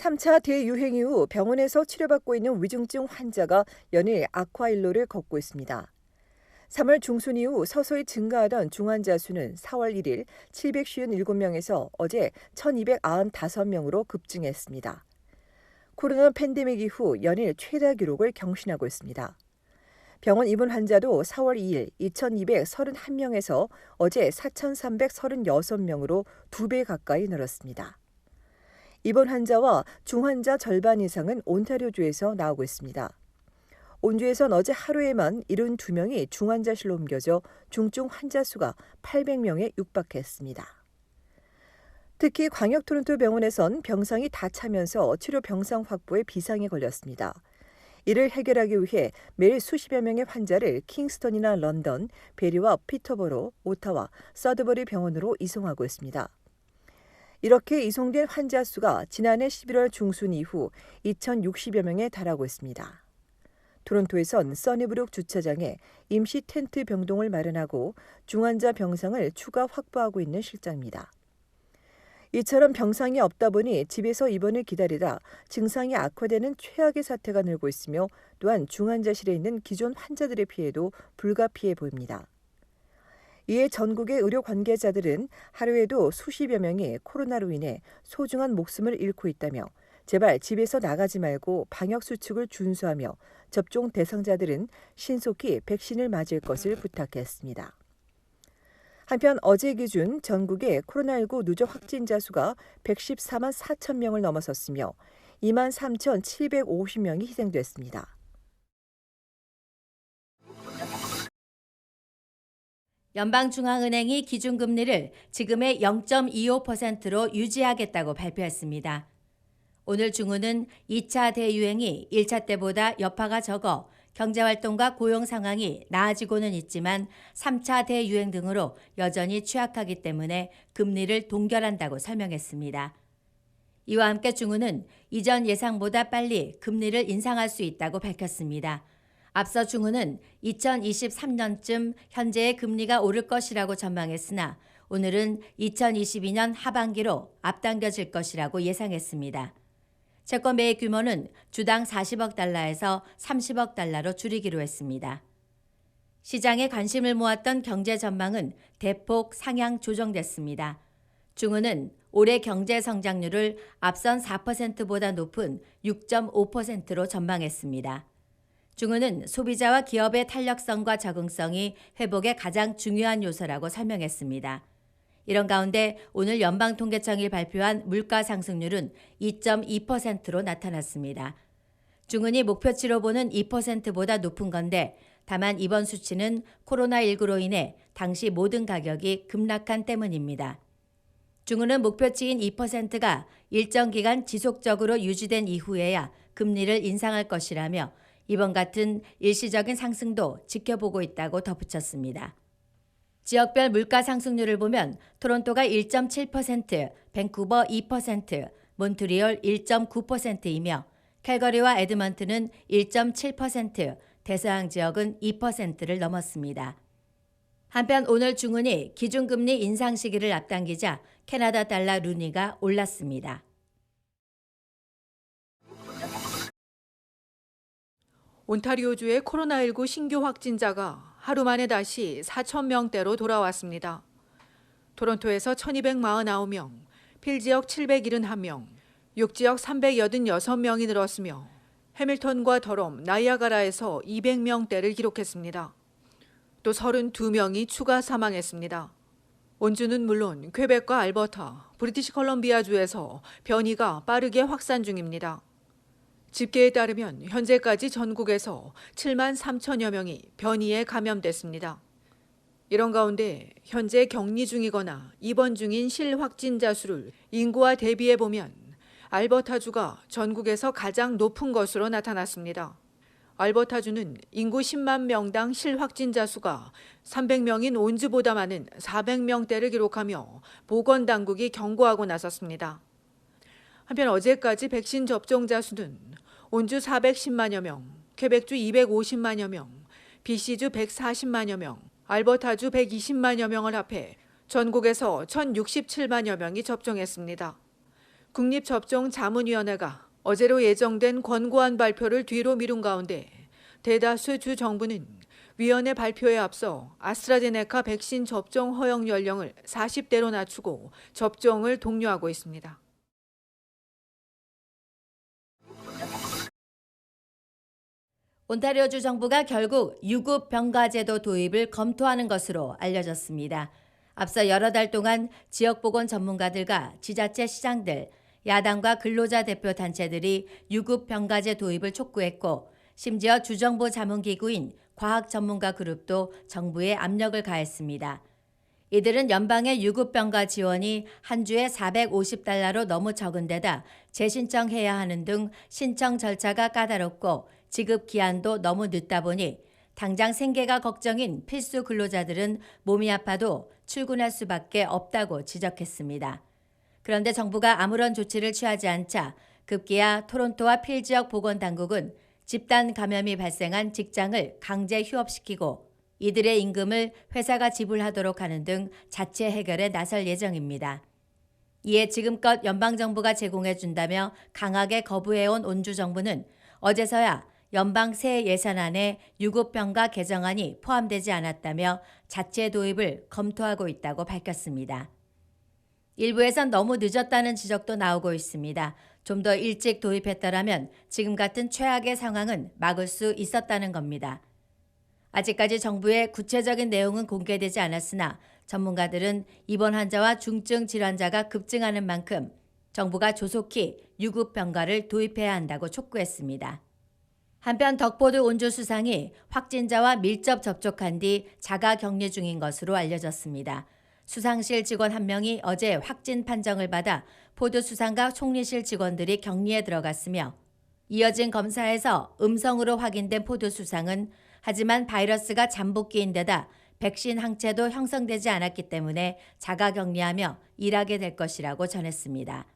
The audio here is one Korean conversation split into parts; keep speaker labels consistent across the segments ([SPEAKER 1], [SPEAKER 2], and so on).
[SPEAKER 1] 3차 대유행 이후 병원에서 치료받고 있는 위중증 환자가 연일 악화일로를 걷고 있습니다. 3월 중순 이후 서서히 증가하던 중환자 수는 4월 1일 757명에서 어제 1295명으로 급증했습니다. 코로나 팬데믹 이후 연일 최다 기록을 경신하고 있습니다. 병원 입원 환자도 4월 2일 2,231명에서 어제 4,336명으로 2배 가까이 늘었습니다. 입원 환자와 중환자 절반 이상은 온타리오주에서 나오고 있습니다. 온주에선 어제 하루에만 72명이 중환자실로 옮겨져 중증 환자 수가 800명에 육박했습니다. 특히 광역 토론토 병원에선 병상이 다 차면서 치료 병상 확보에 비상이 걸렸습니다. 이를 해결하기 위해 매일 수십여 명의 환자를 킹스턴이나 런던, 베리와 피터버로, 오타와, 서드버리 병원으로 이송하고 있습니다. 이렇게 이송된 환자 수가 지난해 11월 중순 이후 2,060여 명에 달하고 있습니다. 토론토에선 써니브룩 주차장에 임시 텐트 병동을 마련하고 중환자 병상을 추가 확보하고 있는 실정입니다. 이처럼 병상이 없다 보니 집에서 입원을 기다리다 증상이 악화되는 최악의 사태가 늘고 있으며 또한 중환자실에 있는 기존 환자들의 피해도 불가피해 보입니다. 이에 전국의 의료 관계자들은 하루에도 수십여 명이 코로나로 인해 소중한 목숨을 잃고 있다며 제발 집에서 나가지 말고 방역 수칙을 준수하며 접종 대상자들은 신속히 백신을 맞을 것을 부탁했습니다. 한편 어제 기준 전국의 코로나19 누적 확진자 수가 114만 4천 명을 넘어섰으며 2만 3,750명이 희생됐습니다.
[SPEAKER 2] 연방중앙은행이 기준금리를 지금의 0.25%로 유지하겠다고 발표했습니다. 오늘 중은은 2차 대유행이 1차 때보다 여파가 적어 경제활동과 고용 상황이 나아지고는 있지만 3차 대유행 등으로 여전히 취약하기 때문에 금리를 동결한다고 설명했습니다. 이와 함께 중은은 이전 예상보다 빨리 금리를 인상할 수 있다고 밝혔습니다. 앞서 중은은 2023년쯤 현재의 금리가 오를 것이라고 전망했으나 오늘은 2022년 하반기로 앞당겨질 것이라고 예상했습니다. 채권 매입 규모는 주당 40억 달러에서 30억 달러로 줄이기로 했습니다. 시장에 관심을 모았던 경제 전망은 대폭 상향 조정됐습니다. 중은은 올해 경제 성장률을 앞선 4%보다 높은 6.5%로 전망했습니다. 중은은 소비자와 기업의 탄력성과 적응성이 회복의 가장 중요한 요소라고 설명했습니다. 이런 가운데 오늘 연방통계청이 발표한 물가 상승률은 2.2%로 나타났습니다. 중은이 목표치로 보는 2%보다 높은 건데 다만 이번 수치는 코로나19로 인해 당시 모든 가격이 급락한 때문입니다. 중은은 목표치인 2%가 일정 기간 지속적으로 유지된 이후에야 금리를 인상할 것이라며 이번 같은 일시적인 상승도 지켜보고 있다고 덧붙였습니다. 지역별 물가 상승률을 보면 토론토가 1.7%, 밴쿠버 2%, 몬트리올 1.9%이며 캘거리와 에드먼트는 1.7%, 대서양 지역은 2%를 넘었습니다. 한편 오늘 중은이 기준금리 인상 시기를 앞당기자 캐나다 달러 루니가 올랐습니다.
[SPEAKER 3] 온타리오주의 코로나19 신규 확진자가 하루 만에 다시 4천 명대로 돌아왔습니다. 토론토에서 1,249명, 필 지역 771명, 6지역 386명이 늘었으며 해밀턴과 더롬, 나이아가라에서 200명대를 기록했습니다. 또 32명이 추가 사망했습니다. 온주는 물론 퀘벡과 알버타, 브리티시 컬럼비아주에서 변이가 빠르게 확산 중입니다. 집계에 따르면 현재까지 전국에서 7만 3천여 명이 변이에 감염됐습니다. 이런 가운데 현재 격리 중이거나 입원 중인 실확진자 수를 인구와 대비해 보면 알버타주가 전국에서 가장 높은 것으로 나타났습니다. 알버타주는 인구 10만 명당 실확진자 수가 300명인 온주보다 많은 400명대를 기록하며 보건 당국이 경고하고 나섰습니다. 한편 어제까지 백신 접종자 수는 온주 410만여 명, 퀘벡주 250만여 명, BC주 140만여 명, 알버타주 120만여 명을 합해 전국에서 1,067만여 명이 접종했습니다. 국립접종자문위원회가 어제로 예정된 권고안 발표를 뒤로 미룬 가운데 대다수 주 정부는 위원회 발표에 앞서 아스트라제네카 백신 접종 허용 연령을 40대로 낮추고 접종을 독려하고 있습니다.
[SPEAKER 2] 온타리오주 정부가 결국 유급 병가제도 도입을 검토하는 것으로 알려졌습니다. 앞서 여러 달 동안 지역보건 전문가들과 지자체 시장들, 야당과 근로자 대표 단체들이 유급 병가제 도입을 촉구했고 심지어 주정부 자문기구인 과학 전문가 그룹도 정부에 압력을 가했습니다. 이들은 연방의 유급병가 지원이 한 주에 450달러로 너무 적은 데다 재신청해야 하는 등 신청 절차가 까다롭고 지급 기한도 너무 늦다 보니 당장 생계가 걱정인 필수 근로자들은 몸이 아파도 출근할 수밖에 없다고 지적했습니다. 그런데 정부가 아무런 조치를 취하지 않자 급기야 토론토와 필 지역 보건 당국은 집단 감염이 발생한 직장을 강제 휴업시키고 이들의 임금을 회사가 지불하도록 하는 등 자체 해결에 나설 예정입니다. 이에 지금껏 연방정부가 제공해준다며 강하게 거부해온 온주 정부는 어제서야 연방 새 예산안에 유급병가 개정안이 포함되지 않았다며 자체 도입을 검토하고 있다고 밝혔습니다. 일부에선 너무 늦었다는 지적도 나오고 있습니다. 좀 더 일찍 도입했더라면 지금 같은 최악의 상황은 막을 수 있었다는 겁니다. 아직까지 정부의 구체적인 내용은 공개되지 않았으나 전문가들은 입원 환자와 중증 질환자가 급증하는 만큼 정부가 조속히 유급 병가를 도입해야 한다고 촉구했습니다. 한편 덕포드 온주 수상이 확진자와 밀접 접촉한 뒤 자가 격리 중인 것으로 알려졌습니다. 수상실 직원 한 명이 어제 확진 판정을 받아 포드 수상과 총리실 직원들이 격리에 들어갔으며 이어진 검사에서 음성으로 확인된 포드 수상은 하지만 바이러스가 잠복기인 데다 백신 항체도 형성되지 않았기 때문에 자가 격리하며 일하게 될 것이라고 전했습니다.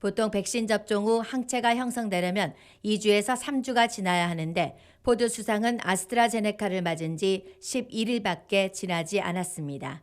[SPEAKER 2] 보통 백신 접종 후 항체가 형성되려면 2주에서 3주가 지나야 하는데 포드 수상은 아스트라제네카를 맞은 지 11일밖에 지나지 않았습니다.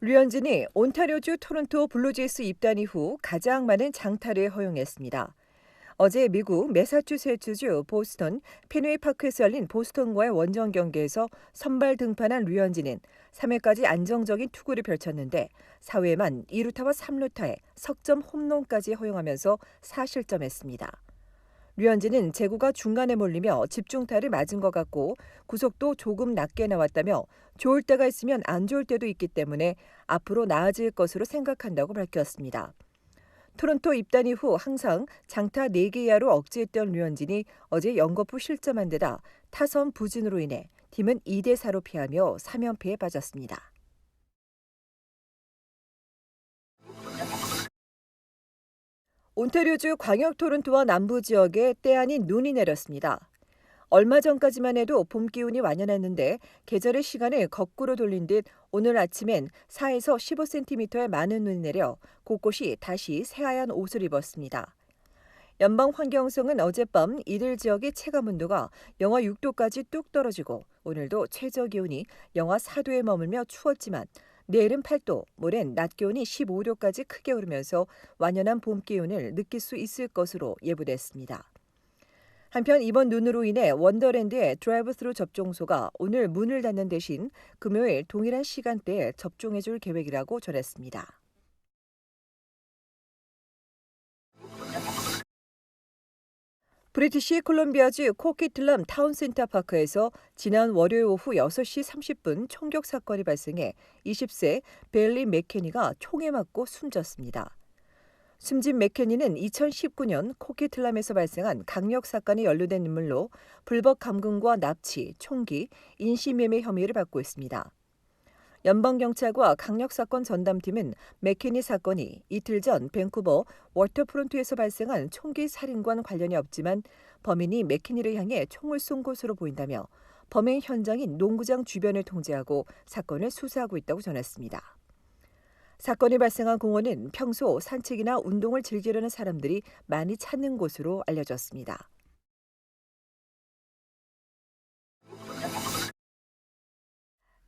[SPEAKER 1] 류현진이 온타리오주 토론토 블루제이스 입단 이후 가장 많은 장타를 허용했습니다. 어제 미국 매사추세츠주 보스턴 페누이 파크에서 열린 보스턴과의 원정 경기에서 선발 등판한 류현진은 3회까지 안정적인 투구를 펼쳤는데 4회만 2루타와 3루타에 석점 홈런까지 허용하면서 4실점했습니다. 류현진은 제구가 중간에 몰리며 집중타를 맞은 것 같고 구속도 조금 낮게 나왔다며 좋을 때가 있으면 안 좋을 때도 있기 때문에 앞으로 나아질 것으로 생각한다고 밝혔습니다. 토론토 입단 이후 항상 장타 4개 이하로 억제했던 류현진이 어제 연거푸 실점한 데다 타선 부진으로 인해 팀은 2대 4로 피하며 3연패에 빠졌습니다. 온타리오주 광역 토론토와 남부 지역에 때 아닌 눈이 내렸습니다. 얼마 전까지만 해도 봄 기운이 완연했는데 계절의 시간을 거꾸로 돌린 듯 오늘 아침엔 4에서 15cm의 많은 눈이 내려 곳곳이 다시 새하얀 옷을 입었습니다. 연방 환경성은 어젯밤 이들 지역의 체감 온도가 영하 6도까지 뚝 떨어지고 오늘도 최저 기온이 영하 4도에 머물며 추웠지만 내일은 8도, 모레는 낮 기온이 15도까지 크게 오르면서 완연한 봄 기운을 느낄 수 있을 것으로 예보됐습니다. 한편 이번 눈으로 인해 원더랜드의 드라이브스루 접종소가 오늘 문을 닫는 대신 금요일 동일한 시간대에 접종해 줄 계획이라고 전했습니다. 브리티시 콜롬비아주 코키틀람 타운센터 파크에서 지난 월요일 오후 6시 30분 총격 사건이 발생해 20세 벨리 맥케니가 총에 맞고 숨졌습니다. 숨진 맥케니는 2019년 코키틀람에서 발생한 강력 사건에 연루된 인물로 불법 감금과 납치, 총기, 인신매매 혐의를 받고 있습니다. 연방경찰과 강력사건 전담팀은 맥케니 사건이 이틀 전 밴쿠버 워터프론트에서 발생한 총기 살인과 관련이 없지만 범인이 맥케니를 향해 총을 쏜 것으로 보인다며 범행 현장인 농구장 주변을 통제하고 사건을 수사하고 있다고 전했습니다. 사건이 발생한 공원은 평소 산책이나 운동을 즐기려는 사람들이 많이 찾는 곳으로 알려졌습니다.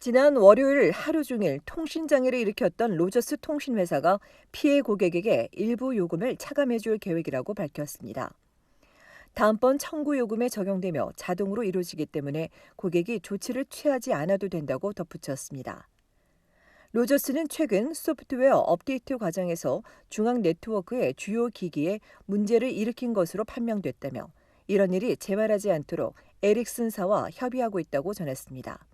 [SPEAKER 1] 지난 월요일 하루 종일 통신장애를 일으켰던 로저스 통신회사가 피해 고객에게 일부 요금을 차감해 줄 계획이라고 밝혔습니다. 다음번 청구 요금에 적용되며 자동으로 이루어지기 때문에 고객이 조치를 취하지 않아도 된다고 덧붙였습니다. 로저스는 최근 소프트웨어 업데이트 과정에서 중앙 네트워크의 주요 기기에 문제를 일으킨 것으로 판명됐다며 이런 일이 재발하지 않도록 에릭슨사와 협의하고 있다고 전했습니다.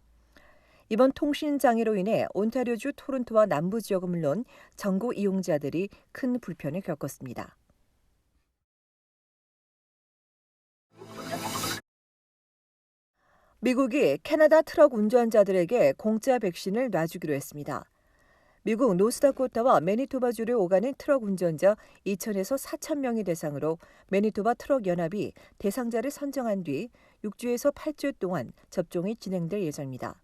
[SPEAKER 1] 이번 통신 장애로 인해 온타리오주 토론토와 남부 지역은 물론 전국 이용자들이 큰 불편을 겪었습니다. 미국이 캐나다 트럭 운전자들에게 공짜 백신을 놔주기로 했습니다. 미국 노스다코타와 매니토바주를 오가는 트럭 운전자 2천에서 4천 명이 대상으로 매니토바 트럭 연합이 대상자를 선정한 뒤 6주에서 8주 동안 접종이 진행될 예정입니다.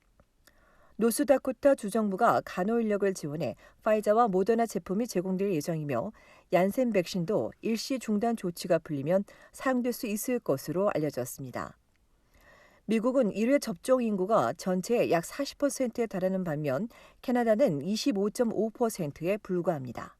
[SPEAKER 1] 노스다코타 주정부가 간호 인력을 지원해 파이자와 모더나 제품이 제공될 예정이며 얀센 백신도 일시 중단 조치가 풀리면 사용될 수 있을 것으로 알려졌습니다. 미국은 1회 접종 인구가 전체의 약 40%에 달하는 반면 캐나다는 25.5%에 불과합니다.